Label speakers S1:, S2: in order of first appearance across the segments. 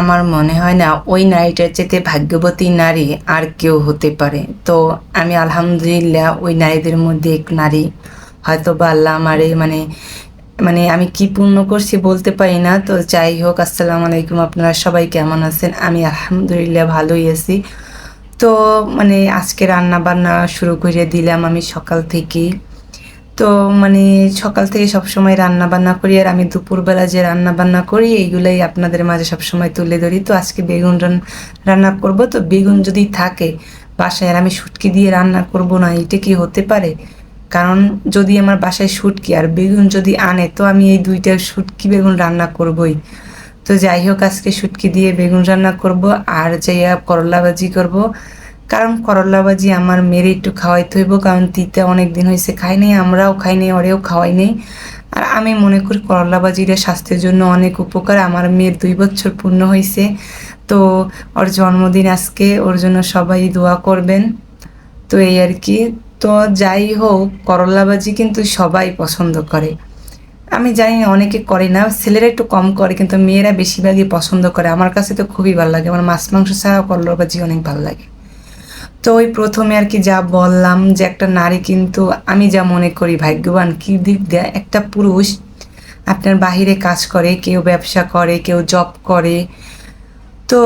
S1: আমার মনে হয় না ওই নারীটার চেতে ভাগ্যবতী নারী আর কেউ হতে পারে। তো আমি আলহামদুলিল্লাহ ওই নারীদের মধ্যে এক নারী। হয়তো বা আল্লাহ আমারে মানে মানে আমি কি পূর্ণ করছি বলতে পারি না। তো যাই হোক, আসসালামু আলাইকুম। আপনারা সবাই কেমন আছেন? আমি আলহামদুলিল্লাহ ভালোই আছি। তো মানে আজকে রান্না বান্না শুরু করে দিলাম আমি সকাল থেকেই। তো মানে সকাল থেকে সব সময় রান্না বান্না করি, আর আমি দুপুরবেলা যে রান্না বান্না করি, এইগুলাই আপনাদের মাঝে সব সময় তুলে ধরি। তো আজকে বেগুন রান্না করব। তো বেগুন যদি থাকে বাসায়, আর আমি শুটকি দিয়ে রান্না করব না, এটা কি হতে পারে? কারণ যদি আমার বাসায় শুটকি, আর বেগুন যদি আনে, তো আমি এই দুইটা শুটকি বেগুন রান্না করবই। তো যাই হোক, আজকে শুটকি দিয়ে বেগুন রান্না করব, আর যাইয়া করলা ভাজি করব কারণ করলা ভাজি আমার মেরে একটু খাওয়াইতে হইব, কারণ তিতে অনেক দিন হয়েছে খাই নাই, আমরাও খাই নাই, ওরেও খাওয়াই নেই। আর আমি মনে করি করলা ভাজিটা স্বাস্থ্যের জন্য অনেক উপকার। আমার মেয়ের দুই বছর পূর্ণ হয়েছে তো ওর জন্মদিন আজকে, ওর জন্য সবাই দোয়া করবেন। তো এই আর কি। তো যাই হোক করলা ভাজি কিন্তু সবাই পছন্দ করে। আমি জানি অনেকে করে না, ছেলেরা একটু কম করে, কিন্তু মেয়েরা বেশিরভাগই পছন্দ করে। আমার কাছে তো খুবই ভালো লাগে, আমার মাছ, মাংস ছাড়া করলা ভাজি অনেক ভালো লাগে। তো ওই প্রথমে আর কি যা বললাম যে একটা নারী কিন্তু আমি যা মনে করি ভাগ্যবান কি দিক দিয়ে একটা পুরুষ আপনার বাহিরে কাজ করে, কেউ ব্যবসা করে, কেউ জব করে, তো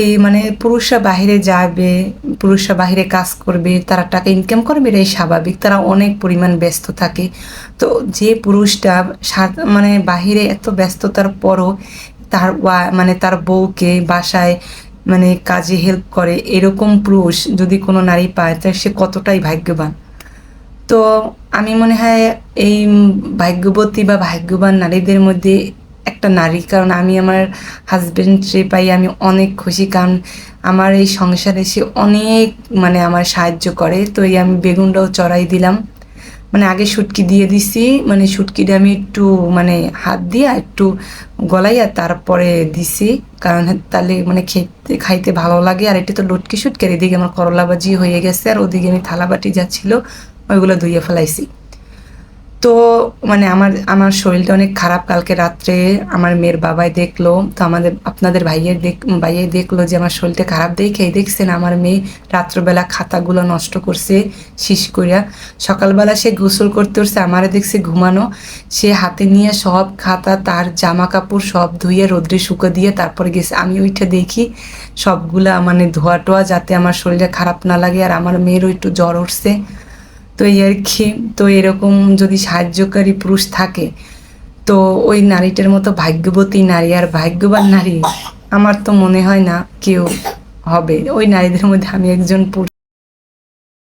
S1: এই মানে পুরুষরা বাহিরে যাবে, পুরুষরা বাহিরে কাজ করবে, তারা টাকা ইনকাম করবে এটাই স্বাভাবিক, তারা অনেক পরিমাণ ব্যস্ত থাকে। তো যে পুরুষটা মানে বাহিরে এত ব্যস্ততার পরও তার মানে তার বউকে বাসায় মানে কাজে হেল্প করে এরকম পুরুষ যদি কোনো নারী পায় তাহলে সে কতটাই ভাগ্যবান? তো আমি মনে হয় এই ভাগ্যবতী বা ভাগ্যবান নারীদের মধ্যে একটা নারী, কারণ আমি আমার হাজবেন্ডে পাই আমি অনেক খুশি, কারণ আমার এই সংসারে সে অনেক মানে আমার সাহায্য করে। তো এই আমি বেগুনটাও চড়াই দিলাম। মানে আগে শুটকি দিয়ে দিছি মানে শুটকিটা আমি একটু মানে হাত দিয়ে একটু গলাইয়া তারপরে দিছি, কারণ তাহলে মানে খেতে, খাইতে ভালো লাগে। আর এটা তো লটকি সুটকি এদিকে আমার করলা বাজি হয়ে গেছে, আর ওদিকে আমি থালা থালাবাটি ছিল, ওইগুলো ধুয়ে ফেলাইছি। তো মানে আমার আমার শরীরটা অনেক খারাপ কালকে রাত্রে। আমার মেয়ের বাবাই দেখল, তো আমাদের, আপনাদের ভাইয়ের দেখ ভাইয়ে দেখল যে আমার শরীরটা খারাপ দেখে দেখছেন আমার মেয়ে রাত্রবেলা খাতাগুলো নষ্ট করছে শিস করিয়া সকালবেলা সে গোসল করতে উঠছে, আমারে দেখছে ঘুমানো। সে হাতে নিয়ে সব খাতা, তার জামা কাপড় সব ধুয়ে রোদ্রে শুকো দিয়ে তারপরে গেছে। আমি ওইটা দেখি সবগুলা মানে ধোয়া টোয়া যাতে আমার শরীরে খারাপ না লাগে আর আমার মেয়েরও একটু জ্বর উঠছে। তো এই আর কি, তো এরকম যদি সাহায্যকারী পুরুষ থাকে, তো ওই নারীটার মতো ভাগ্যবতী নারী আর ভাগ্যবান নারী, আমার তো মনে হয় না কেউ হবে। ওই নারীদের মধ্যে আমি একজন পুরুষ।